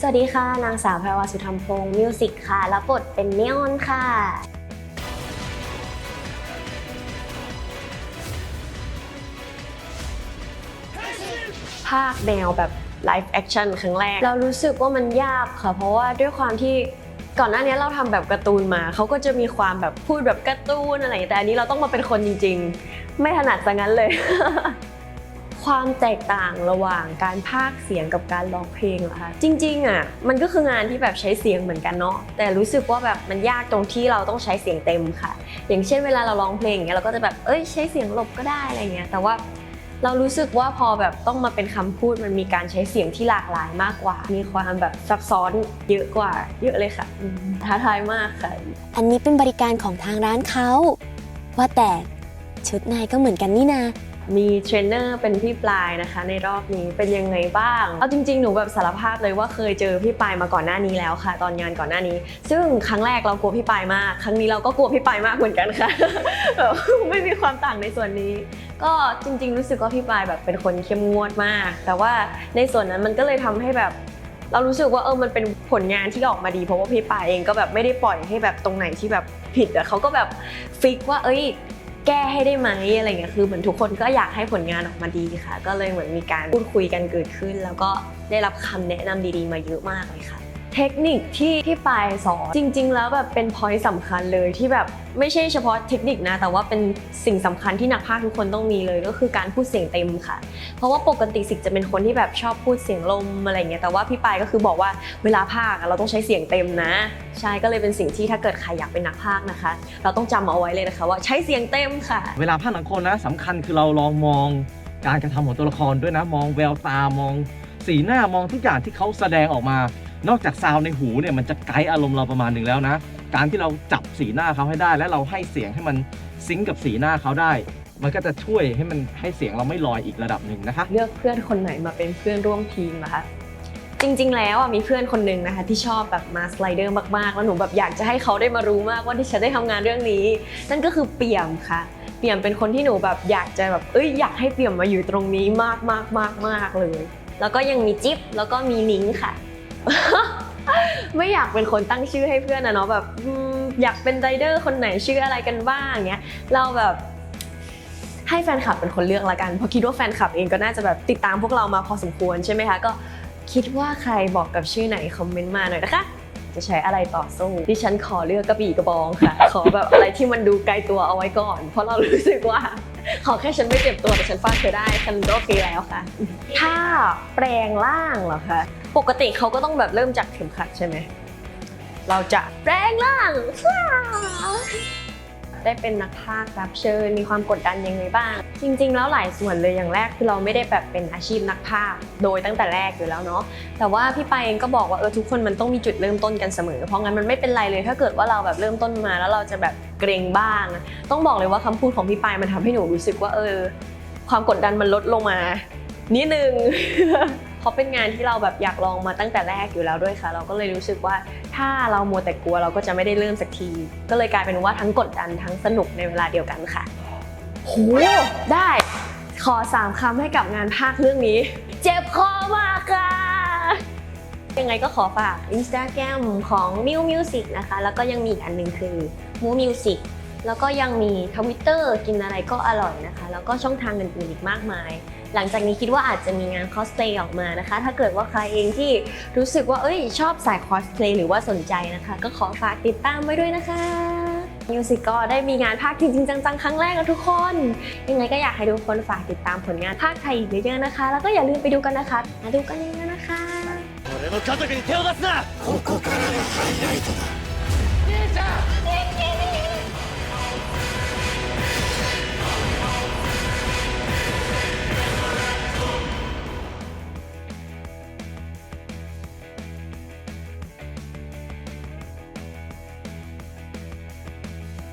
สวัสดีค่ะ นางสาวแพรวาสุธรรมพงศ์มิวสิกค่ะ รับบทเป็นเนียอนค่ะ ภาคแนวแบบไลฟ์แอคชั่นครั้งแรก เรารู้สึกว่ามันยากค่ะ เพราะว่าด้วยความที่ก่อนหน้านี้เราทำแบบการ์ตูนมา เขาก็จะมีความแบบพูดแบบการ์ตูนอะไรอย่างเงี้ยแต่อันนี้เราต้องมาเป็นคนจริง ๆ ไม่ถนัดซะงั้นเลย ความแตกต่างระหว่างการพากเสียงกับการร้องเพลงเหรอคะจริงๆอะมันก็คืองานที่แบบใช้เสียงเหมือนกันเนาะแต่รู้สึกว่าแบบมันยากตรงที่เราต้องใช้เสียงเต็มค่ะ อย่างเช่นเวลาเราร้องเพลงอย่างเงี้ยเราก็จะแบบเอ้ยใช้เสียงหลบก็ได้อะไรเงี้ยแต่ว่าเรารู้สึกว่าพอแบบต้องมาเป็นคำพูดมันมีการใช้เสียงที่หลากหลายมากกว่า มีความแบบซับซ้อนเยอะกว่า เยอะเลยค่ะท้าทายมากค่ะ อันนี้เป็นบริการของทางร้านเขาว่าแต่ชุดนายก็เหมือนกันนี่นา มีเทรนเนอร์เป็นพี่ปลายนะคะ ในรอบนี้เป็นยังไงบ้างเอาจริงๆหนูแบบสารภาพเลยว่าเคยเจอพี่ปลายมาก่อนหน้านี้แล้วค่ะ ตอนงานก่อนหน้านี้ ซึ่งครั้งแรกเรากลัวพี่ปลายมาก ครั้งนี้เราก็กลัวพี่ปลายมากเหมือนกันค่ะแบบไม่มีความต่างในส่วนนี้ ก็จริง ๆ รู้สึกว่าพี่ปลายแบบเป็นคนเข้มงวดมาก แต่ว่าในส่วนนั้นมันก็เลยทำให้แบบเรารู้สึกว่าเออ มันเป็นผลงานที่ออกมาดีเพราะว่าพี่ปายเองก็แบบไม่ได้ปล่อยให้แบบตรงไหนที่แบบผิดอะเขาก็แบบฟิกว่า เอ้ย แก้ให้ได้ไหมอะไรเงี้ยคือเหมือนทุกคนก็อยากให้ผลงานออกมาดีค่ะ ก็เลยเหมือนมีการพูดคุยกันเกิดขึ้น แล้วก็ได้รับคำแนะนำดีๆ มาเยอะมากเลยค่ะ เทคนิคที่ที่ปายสอนจริง ๆ แล้วแบบเป็นพอยต์สำคัญเลยที่แบบไม่ใช่เฉพาะเทคนิคนะ แต่ว่าเป็นสิ่งสำคัญที่นักพากทุกคนต้องมีเลยก็คือการพูดเสียงเต็มค่ะ เพราะว่าปกติสิกจะเป็นคนที่แบบชอบพูดเสียงลมอะไรเงี้ยแต่ว่าพี่ปายก็คือบอกว่าเวลาพากเราต้องใช้เสียงเต็มนะ ใช่ก็เลยเป็นสิ่งที่ถ้าเกิดใครอยากเป็นนักพากนะคะ เราต้องจำเอาไว้เลยนะคะ ว่าใช้เสียงเต็มค่ะ เวลาภาคหนังคนนะสำคัญคือเราลองมองการกระทำของตัวละครด้วยนะ มองแววตามอง สีหน้ามองทุกอย่างที่เขาแสดงออกมา นอกจากซาวในหูเนี่ยมันจะไกด์อารมณ์เราประมาณหนึ่งแล้วนะ การที่เราจับสีหน้าเขาให้ได้ และเราให้เสียงให้มันซิงกับสีหน้าเขาได้ มันก็จะช่วยให้มันให้เสียงเราไม่ลอยอีกระดับหนึ่งนะคะ เลือกเพื่อนคนไหนมาเป็นเพื่อนร่วมทีมนะคะจริง ๆ แล้วอะมีเพื่อนคนหนึ่งนะคะ ที่ชอบแบบมาสไลเดอร์มากๆ แล้วหนูแบบอยากจะให้เขาได้มารู้มากว่าที่ฉันได้ทำงานเรื่องนี้ นั่นก็คือเปี่ยมค่ะ เปี่ยมเป็นคนที่หนูแบบอยากจะแบบเอ้ยอยากให้เปี่ยมมาอยู่ตรงนี้มากมากมากมากเลย แล้วก็ยังมีจิ๊บแล้วก็มีนิ้งค่ะ ไม่อยากเป็นคนตั้งชื่อให้เพื่อนนะเนาะแบบอยากเป็นไรเดอร์คนไหนชื่ออะไรกันบ้างเงี้ยเราแบบให้แฟนคลับเป็นคนเลือกละกันเพราะคิดว่าแฟนคลับเองก็น่าจะแบบติดตามพวกเรามาพอสมควรใช่ไหมคะก็คิดว่าใครบอกกับชื่อไหนคอมเมนต์มาหน่อยนะคะ จะใช้อะไรต่อสู้ดิฉันขอเลือกกระบี่กระบองค่ะ ขอแบบอะไรที่มันดูไกลตัวเอาไว้ก่อน เพราะเรารู้สึกว่า ขอแค่ฉันไม่เจ็บตัวแต่ฉันฟาดเธอได้ฉันก็โอเคแล้วค่ะ ถ้าแปลงร่างเหรอคะ ปกติเขาก็ต้องแบบเริ่มจากเข็มขัดใช่ไหม เราจะแปลงร่างได้เป็นนักพากย์รับเชิญมีความกดดันยังไงบ้าง จริง ๆ แล้วหลายส่วนเลยอย่างแรกคือเราไม่ได้แบบเป็นอาชีพนักพากย์โดยตั้งแต่แรกอยู่แล้วเนาะแต่ว่าพี่ไปายเองก็บอกว่าเออทุกคนมันต้องมีจุดเริ่มต้นกันเสมอ เพราะงั้นมันไม่เป็นไรเลยถ้าเกิดว่าเราแบบเริ่มต้นมาแล้วเราจะแบบ เกรงบ้าง ต้องบอกเลยว่าคำพูดของพี่ปายมันทำให้หนูรู้สึกว่าเออ ความกดดันมันลดลงมา นิดนึงเพราะเป็นงานที่เราแบบอยากลองมาตั้งแต่แรกอยู่แล้วด้วยค่ะ เราก็เลยรู้สึกว่าถ้าเรามัวแต่กลัวเราก็จะไม่ได้เริ่มสักที ก็เลยกลายเป็นว่าทั้งกดดันทั้งสนุกในเวลาเดียวกันค่ะโหได้ขอสามคำให้กับงานภาคเรื่องนี้ เจ็บคอมากค่ะ ยังไงก็ขอฝาก Instagram ของ m i u Music นะคะ แล้วก็ยังมีอีกอันหนึ่งคือ Mu Music แล้วก็ยังมี Twitter กินอะไรก็อร่อยนะคะ แล้วก็ช่องทางอื่นๆอีกมากมาย หลังจากนี้คิดว่าอาจจะมีงานคอสเพลย์ออกมานะคะ ถ้าเกิดว่าใครเองที่รู้สึกว่าเอ้ยชอบสายคอสเพลย์หรือว่าสนใจนะคะ ก็ขอฝากติดตามไว้ด้วยนะคะมิวสิกก็ได้มีงานภาคจริงๆจังๆ ครั้งแรกแล้วทุกคน ยังไงก็อยากให้ทุกคนฝากติดตามผลงานภาคไทยอีกเยอะๆนะคะ แล้วก็อย่าลืมไปดูกันนะคะมาดูกันเยอะๆนะคะ 俺の家族に手を出すな。ここからがハイライトだ。